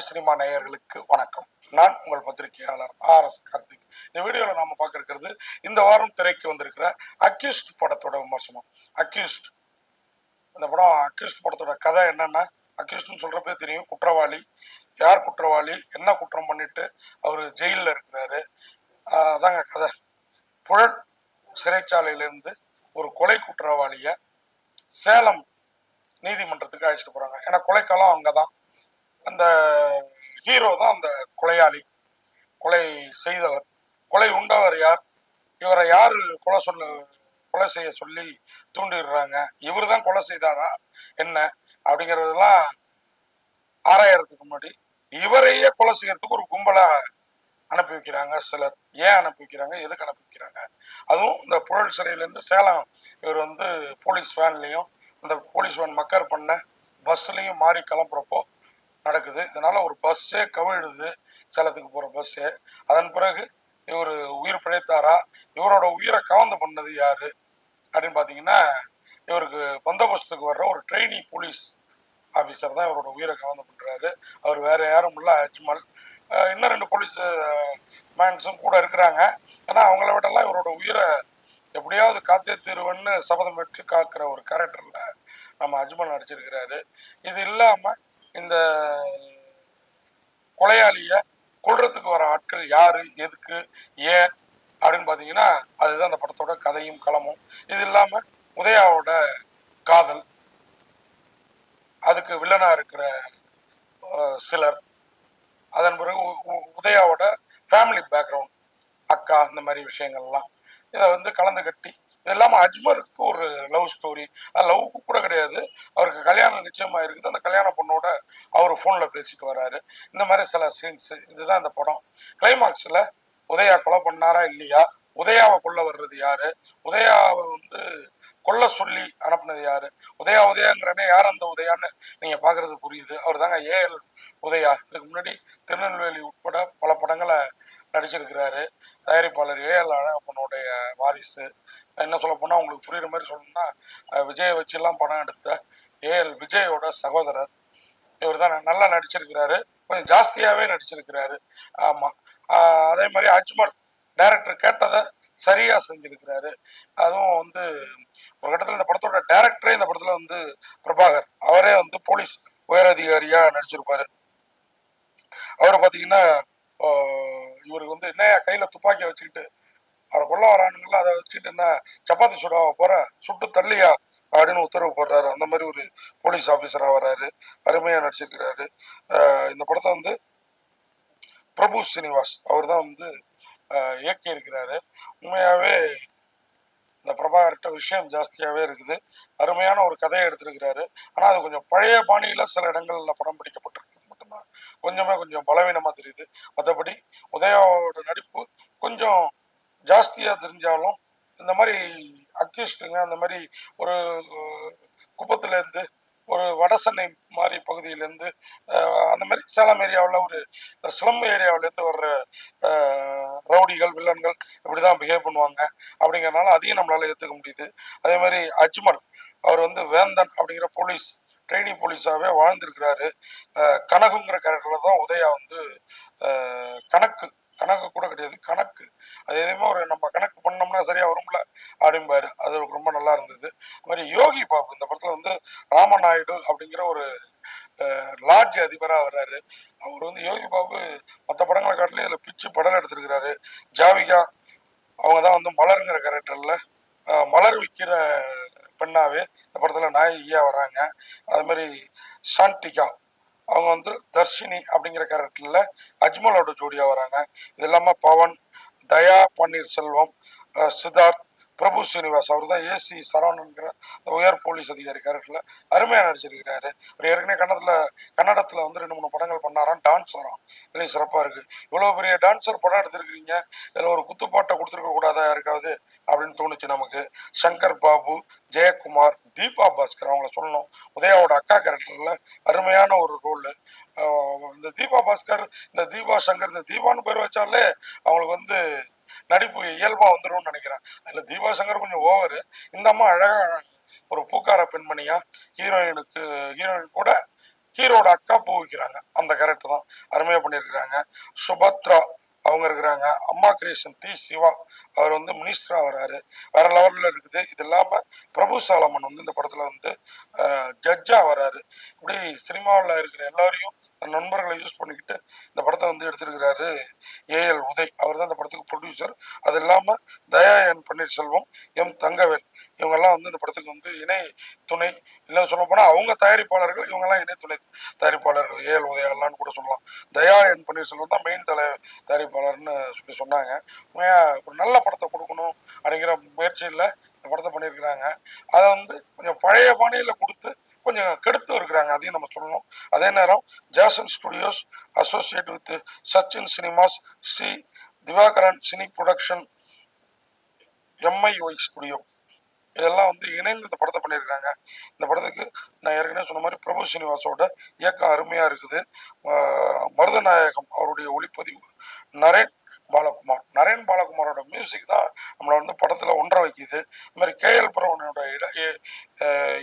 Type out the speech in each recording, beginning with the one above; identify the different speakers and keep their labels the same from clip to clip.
Speaker 1: Tamil cinema நேயர்களுக்கு வணக்கம். நான் உங்கள் பத்திரிகையாளர் ஆர் எஸ் கார்த்திக். இந்த வீடியோவில் நாம பார்க்க இருக்கிறது இந்த வாரம் திரைக்கு வந்திருக்கிற அக்யூஸ்ட் படத்தோட விமர்சனம். அக்யூஸ்ட். இந்த படம் அக்யூஸ்ட் படத்தோட கதை என்னன்னா அக்யூஸ்ட்னு சொல்றப்பே தெரியும் குற்றவாளி. யார் குற்றவாளி? என்ன குற்றம் பண்ணிட்டு அவர் ஜெயிலில் இருக்கிறாரு? அதாங்க கதை. புழல் சிறைச்சாலையிலிருந்து ஒரு கொலை குற்றவாளிய சேலம் நீதிமன்றத்துக்கு அழைச்சிட்டு போறாங்க. ஏன்னா கொலைக்காலம் அங்கதான். அந்த ஹீரோ தான் அந்த கொலையாளி. கொலை செய்தவர். கொலை உண்டவர் யார்? இவரை யார் கொலை சொல்ல கொலை செய்ய சொல்லி தூண்டிடுறாங்க? இவர் தான் கொலை செய்தாரா? என்ன? அப்படிங்கிறதெல்லாம் ஆராயறதுக்கு முன்னாடி இவரையே கொலை செய்யறதுக்கு ஒரு கும்பலா அனுப்பி வைக்கிறாங்க சிலர். ஏன் அனுப்பி வைக்கிறாங்க? எதுக்கு அனுப்பி வைக்கிறாங்க? அதுவும் இந்த புழல் சிறையிலேருந்து சேலம். இவர் வந்து போலீஸ் வேன்லேயும் அந்த போலீஸ் வேன் மக்கர் பண்ண பஸ்லேயும் மாறி கிளம்புறப்போ நடக்குது. இதனால ஒரு பஸ்ஸே கவிழுது சேலத்துக்கு போகிற பஸ்ஸே அதன் பிறகு இவர் உயிர் பிழைத்தாரா? இவரோட உயிரை கவர்ந்து பண்ணது யாரு? அப்படின்னு பார்த்தீங்கன்னா இவருக்கு பந்தோபஸ்துக்கு வர்ற ஒரு ட்ரெயினி போலீஸ் ஆஃபீஸர் தான் இவரோட உயிரை கவர்ந்து பண்ணுறாரு அவர் வேற யாரும் இல்லை அஜ்மல். இன்னும் ரெண்டு போலீஸ் மேன்ஸும் கூட இருக்கிறாங்க. ஏன்னா அவங்கள விடலாம் இவரோட உயிரை எப்படியாவது காத்தே தீருவன்னு சபதம் பெற்று காக்கிற ஒரு கேரக்டர்ல நம்ம அஜ்மல் நடிச்சிருக்கிறாரு. இது இல்லாம இந்த கொலையாளிய கொள்றதுக்கு வர ஆட்கள் யாரு எதுக்கு ஏன் அப்படின்னு பாத்தீங்கன்னா அதுதான் அந்த படத்தோட கதையும் களமும். இது இல்லாம உதயாவோட காதல் அதுக்கு வில்லனா இருக்கிற சிலர் அதன் பிறகு உ- உதயாவோட ஃபேமிலி பேக்ரவுண்ட் அக்கா இந்த மாதிரி விஷயங்கள்லாம். இதை வந்து கலந்து கட்டி இது இல்லாமல் அஜ்மருக்கு ஒரு லவ் ஸ்டோரி லவ்வுக்கு கூட கிடையாது. அவருக்கு கல்யாணம் நிச்சயமா இருக்குது. அந்த கல்யாண பொண்ணோட அவர் ஃபோனில் பேசிட்டு வராரு. இந்த மாதிரி சில சீன்ஸ் இதுதான் இந்த படம். கிளைமாக்ஸில் உதயா கொலை பண்ணாரா இல்லையா? உதயாவை கொல்ல வர்றது யாரு? உதயாவை வந்து கொல்ல சொல்லி அனுப்புனது யாரு? உதயா உதயாங்கிறனே யார் அந்த உதயான்னு நீங்க பாக்குறது புரியுது. அவர் தாங்க ஏஎல் உதயா. இதுக்கு முன்னாடி திருநெல்வேலி உட்பட பல படங்களை நடிச்சிருக்கிறாரு. தயாரிப்பாளர் ஏஎல் அழகப்பனுடைய வாரிசு. என்ன சொல்ல போனால் உங்களுக்கு புரியுற மாதிரி சொல்லணும்னா விஜயை வச்செல்லாம் படம் எடுத்த ஏஎல் விஜயோட சகோதரர். இவர் தான் நல்லா நடிச்சிருக்கிறாரு. கொஞ்சம் ஜாஸ்தியாகவே நடிச்சிருக்கிறாரு. ஆமாம் அதே மாதிரி அஜ்மல் டைரக்டர் கேட்டதை சரியாக செஞ்சிருக்கிறாரு. அதுவும் வந்து ஒரு கட்டத்தில் இந்த படத்தோட டைரக்டரே இந்த படத்தில் வந்து பிரபாகர். அவரே வந்து போலீஸ் உயரதிகாரியாக நடிச்சிருப்பாரு. அவர் பார்த்தீங்கன்னா இவருக்கு வந்து என்னையா கையில் துப்பாக்கியை வச்சுக்கிட்டு அவரை கொள்ள வரானுங்களா அதை வச்சுக்கிட்டு என்ன சப்பாத்தி சுடாவ போற சுட்டு தள்ளியா அப்படின்னு உத்தரவு போடுறாரு. அந்த மாதிரி ஒரு போலீஸ் ஆஃபீஸராக வர்றாரு அருமையாக நடிச்சிருக்கிறாரு. இந்த படத்தை வந்து பிரபு ஸ்ரீனிவாஸ் அவர் தான் வந்து இயக்கி இருக்கிறாரு உண்மையாகவே இந்த பிரபாகர்கிட்ட விஷயம் ஜாஸ்தியாகவே இருக்குது. அருமையான ஒரு கதையை எடுத்திருக்கிறாரு. ஆனால் அது கொஞ்சம் பழைய பாணியில் சில இடங்களில் படம் பிடிக்கப்பட்டிருக்கிறது மட்டும்தான். கொஞ்சமே கொஞ்சம் பலவீனமாக தெரியுது. மற்றபடி உதயாவோட நடிப்பு கொஞ்சம் ஜாஸ்தியாக தெரிஞ்சாலும் இந்த மாதிரி அக்யூஸ்டுங்க அந்த மாதிரி ஒரு குப்பத்துலேருந்து இருந்து ஒரு வடசென்னை மாதிரி பகுதியிலேருந்து அந்த மாதிரி சேலம் ஏரியாவில் ஒரு ஸ்லம் ஏரியாவிலேருந்து வர்ற ரவுடிகள் வில்லன்கள் இப்படி தான் பிஹேவ் பண்ணுவாங்க. அப்படிங்கிறனால அதையும் நம்மளால ஏற்றுக்க முடியுது. அதே மாதிரி அஜ்மல் அவர் வந்து வேந்தன் அப்படிங்கிற போலீஸ் ட்ரைனிங் போலீஸாகவே வாழ்ந்திருக்கிறாரு. கனகுங்கிற கேரக்டரில் தான் உதயா வந்து கணக்கு கணக்கு கூட கிடையாது கணக்கு அது எதுவுமே ஒரு நம்ம கணக்கு பண்ணோம்னா சரியா வரும்ல அப்படிம்பாரு. அது ரொம்ப நல்லா இருந்தது. அது மாதிரி யோகி பாபு இந்த படத்துல வந்து ராமநாயுடு அப்படிங்கிற ஒரு லாட்ஜ் அதிபராக வர்றாரு. அவர் வந்து யோகி பாபு மற்ற படங்களை காட்டிலும் இதில் பிச்சு படம் எடுத்திருக்கிறாரு. ஜாவிகா அவங்க தான் வந்து மலருங்கிற கேரக்டரில் மலர் விற்கிற பெண்ணாவே இந்த படத்தில் நாயகியாக வராங்க அது மாதிரி சாண்டிகா அவங்க வந்து தர்ஷினி அப்படிங்கிற கேரக்டரில் அஜ்மலோட ஜோடியாக வராங்க இது இல்லாமல் பவன் தயா பன்னீர்செல்வம் சித்தார்த் பிரபு ஸ்ரீனிவாஸ் அவர் தான் ஏசி சரவணன்கிற அந்த உயர் போலீஸ் அதிகாரி கேரக்டர்ல அருமையாக நடிச்சிருக்கிறாரு. அவர் ஏற்கனவே கன்னடத்தில் கன்னடத்தில் வந்து ரெண்டு மூணு படங்கள் பண்ணாராம். டான்ஸ் வரும். இல்லை சிறப்பாக இருக்கு. இவ்வளோ பெரிய டான்ஸர் படம் எடுத்திருக்கிறீங்க. இதில் ஒரு குத்துப்பாட்டை கொடுத்துருக்க கூடாதா யாருக்காவது அப்படின்னு தோணுச்சு நமக்கு. சங்கர் பாபு ஜெயக்குமார் தீபா பாஸ்கர் அவங்கள சொல்லணும். உதயாவோட அக்கா கேரக்டரில் அருமையான ஒரு ரோல் இந்த தீபா பாஸ்கர் இந்த தீபா சங்கர் இந்த தீபான்னு பேர் வச்சாலே அவங்களுக்கு வந்து நடிப்பு இயல்பா வந்துடும்னு நினைக்கிறேன். அதுல தீபா சங்கர் கொஞ்சம் ஓவரு இந்த அம்மா அழகா ஒரு பூக்கார பெண்மணியா ஹீரோயினுக்கு ஹீரோயின் கூட ஹீரோட அக்கா பூ வைக்கிறாங்க. அந்த கேரக்டர் தான். அருமையாக பண்ணியிருக்கிறாங்க. சுபத்ரா அவங்க இருக்கிறாங்க. அம்மா கிரியேஷன் டி சிவா. அவர் வந்து மினிஸ்டரா வராரு வேற லெவல்ல இருக்குது. இது இல்லாம பிரபு சாலமன் வந்து இந்த படத்துல வந்து ஜட்ஜா வராரு இப்படி சினிமாவில் இருக்கிற எல்லாரையும் நண்பர்களை யூஸ் பண்ணிக்கிட்டு இந்த படத்தை வந்து எடுத்திருக்கிறாரு ஏஎல் உதய். அவர் தான் இந்த படத்துக்கு ப்ரொடியூசர் அது இல்லாமல் தயா என் பன்னீர்செல்வம் எம் தங்கவேல். இவங்கெல்லாம் வந்து இந்த படத்துக்கு வந்து இணை துணை. இல்லை சொல்ல போனால் அவங்க தயாரிப்பாளர்கள் இவங்கெல்லாம் இணை துணை தயாரிப்பாளர்கள். ஏஎல் உதயாலான்னு கூட சொல்லலாம். தயா என் பன்னீர்செல்வம் தான் மெயின் தலை தயாரிப்பாளர்னு சொல்லி சொன்னாங்க. உண்மையா ஒரு நல்ல படத்தை கொடுக்கணும் அப்படிங்கிற முயற்சியில் இந்த படத்தை பண்ணியிருக்கிறாங்க. அதை வந்து கொஞ்சம் பழைய பாணியில் கொடுத்து கொஞ்சம் கெடுத்து இருக்கிறாங்க அதையும் நம்ம சொல்லணும். அதே நேரம் Jason studios associate with Sachin cinemas Sri Divakaran cine production MIY studio இதெல்லாம் வந்து இணைந்து இந்த படத்தை பண்ணியிருக்காங்க. இந்த படத்துக்கு நான் ஏற்கனவே சொன்ன மாதிரி பிரபு ஸ்ரீனிவாசோட இயக்கம் அருமையாக இருக்குது. மருதநாயகம் அவருடைய ஒளிப்பதிவு நரேன் பாலகுமார் நரேன் பாலகுமாரோட மியூசிக் தான் நம்மளை வந்து படத்தில் ஒன்றரை வைக்கிது. இது மாதிரி கேஎல் பிரவனோட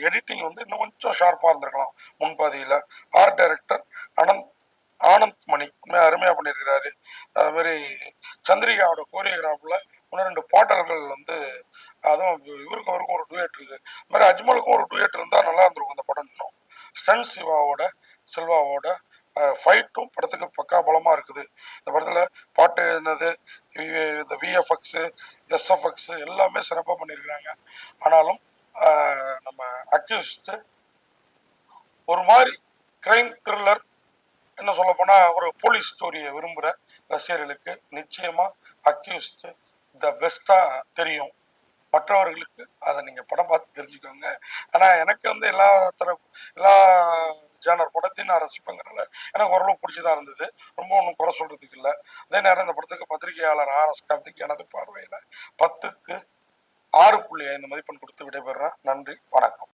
Speaker 1: எடிட்டிங் வந்து இன்னும் கொஞ்சம் ஷார்ப்பாக இருந்திருக்கலாம் முன்பாதியில் ஆர்ட் டைரக்டர் அனந்த் ஆனந்த் மணி அருமையாக பண்ணியிருக்கிறாரு. அதுமாரி சந்திரிகாவோட கோரியோகிராஃபில் இன்னும் ரெண்டு பாடல்கள் வந்து அதுவும் இவருக்கும் அவருக்கும் ஒரு டூயட் இருக்குது அது மாதிரி அஜ்மலுக்கும் ஒரு டூயட் இருந்தால் நல்லா இருந்திருக்கும் அந்த படம் இன்னும். ஸ்டன் சிவாவோட செல்வாவோட ஃபைட்டும் படத்துக்கு பக்கா பலமாக இருக்குது. இந்த படத்தில் பாட்டு இந்த விஎஃப்எக்ஸு எஸ்எஃப்எக்ஸு எல்லாமே சிறப்பாக பண்ணியிருக்கிறாங்க ஆனாலும் நம்ம அக்யூஸ்டு ஒரு மாதிரி கிரைம் த்ரில்லர் என்ன சொல்ல போனால் ஒரு போலீஸ் ஸ்டோரியை விரும்புகிற ரசிகர்களுக்கு நிச்சயமா அக்யூஸ்டு த பெஸ்ட்டாக தெரியும். மற்றவர்களுக்கு அதை நீங்கள் படம் பார்த்து தெரிஞ்சுக்கோங்க. ஆனா எனக்கு வந்து எல்லா தர எல்லா நான் ரசிப்பேங்கிறனால எனக்கு ஓரளவு பிடிச்சதா இருந்தது. ரொம்ப ஒன்றும் குறை சொல்கிறதுக்கு இல்லை. அதே நேரம் இந்த படத்துக்கு பத்திரிகையாளர் ஆர் எஸ் கார்த்திக் எனது பார்வையில் பத்துக்கு ஆறு புள்ளி ஐந்து மதிப்பெண் கொடுத்து விடைபெறுறேன் நன்றி. வணக்கம்.